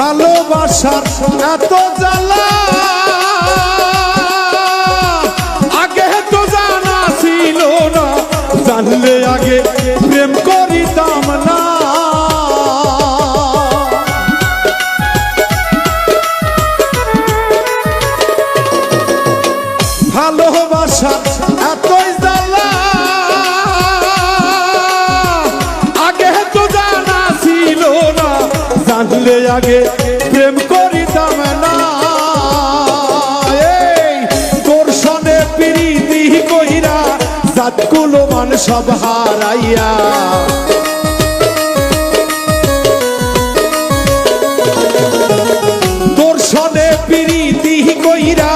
ভালোবাসার এত জ্বালা। আগে তো জানা ছিল না জানলে আগে জানলে আগে, প্রেম করিতাম না। সনে প্রীতি কইরা জাতগুলো মান সব হারাইয়া। দর্শনে প্রীতি কইরা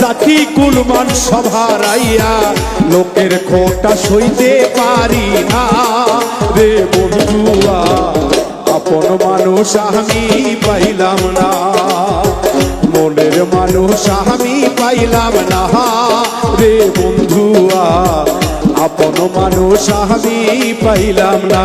জাতি কুলমান সভারাইয়া লোকের খোটা সইতে পারি না রে বন্ধুয়া, আপন মানুষ আমি পাইলাম না। মনের মানুষ আমি পাইলাম না। রে বন্ধুয়া, আপন মানুষ আমি পাইলাম না।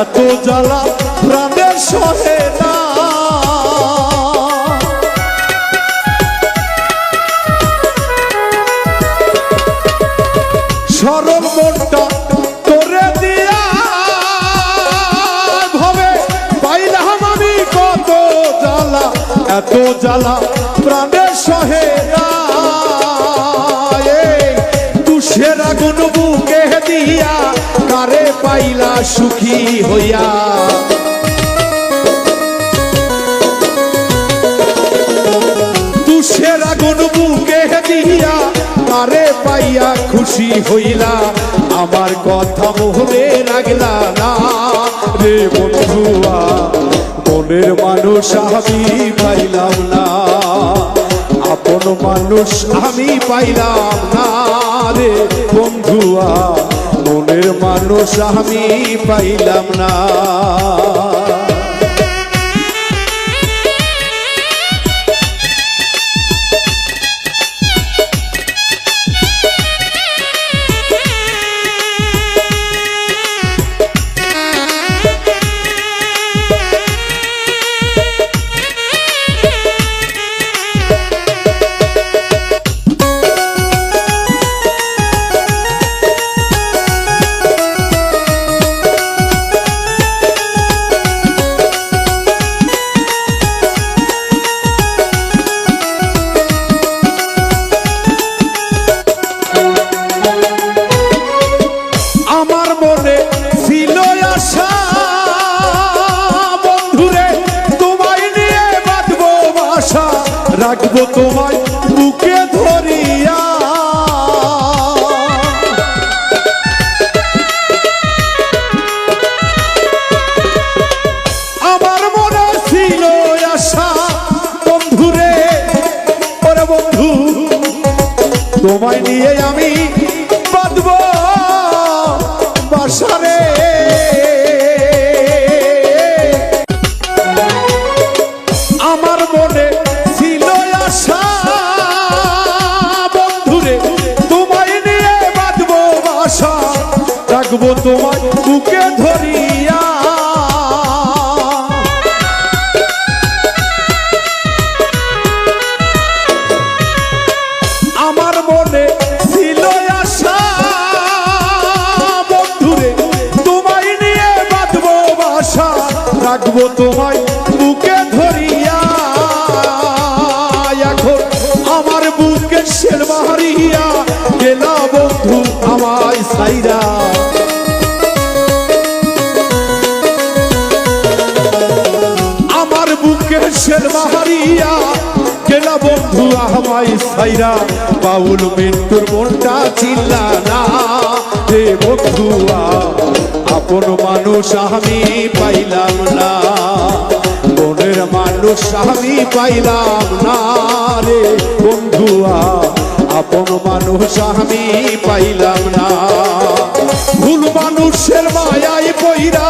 এত জ্বালা প্রাণের সহে না। দিয়া। কত জ্বালা, এত জ্বালা প্রাণের সহে তুষের আগুন বুকে দিয়া পাইলা সুখী হইয়া। তুষের আগুন বুকে দিয়া তারে পাইয়া খুশি হইলা। আমার কথা মোহরে রাগলা না। রে বন্ধুয়া, মনের মানুষ আমি পাইলাম না। আপন মানুষ আমি পাইলাম না। রে বন্ধুয়া মনের মানুষ আমি পাইলাম না। রাখব তোমায় বুকে ধরিয়া। আমার মনে ছিল আশা বন্ধুরে ওরে বন্ধু তোমায় নিয়ে আমি রাখব তোমায় বুকে ধরিয়া। এখন আমার বুকে শের মারিয়া গেলা বন্ধু আমায় সাইরা আমার বুকে শের মারিয়া গেলা বন্ধু আমায় সাইরা বাউল মৃত্যুর মনটা চিল্লা না রে বন্ধুয়া। আপন মানুষ আমি পাইলাম না। মনের মানুষ আমি পাইলাম না রে বন্ধুয়া, আপন মানুষ আমি পাইলাম না। ভুল মানুষের মায়ায় পইরা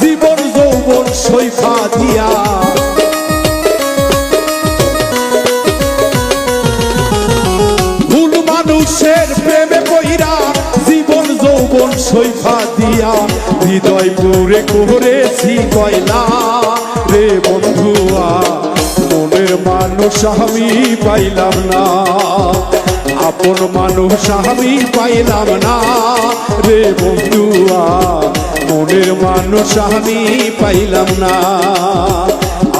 জীবন যৌবন সৈফা দিয়া। ভুল মানুষের প্রেমে পইরা জীবন যৌবন সৈফা দিয়া হৃদয় পুরে করেছি কয়লা। রে বন্ধুয়া, মনের মানুষ আমি পাইলাম না। আপন মানুষ আমি পাইলাম না। রে বন্ধুয়া, মনের মানুষ আমি পাইলাম না।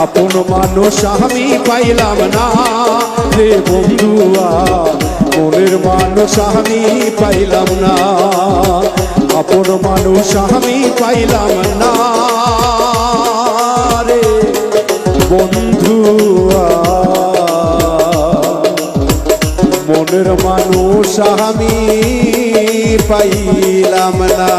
আপন মানুষ আমি পাইলাম না। রে বন্ধুয়া, মনের মানুষ আমি পাইলাম না। আপন মানুষ আমি পাইলাম না রে। বন্ধু মনের মানুষ আমি পাইলাম না।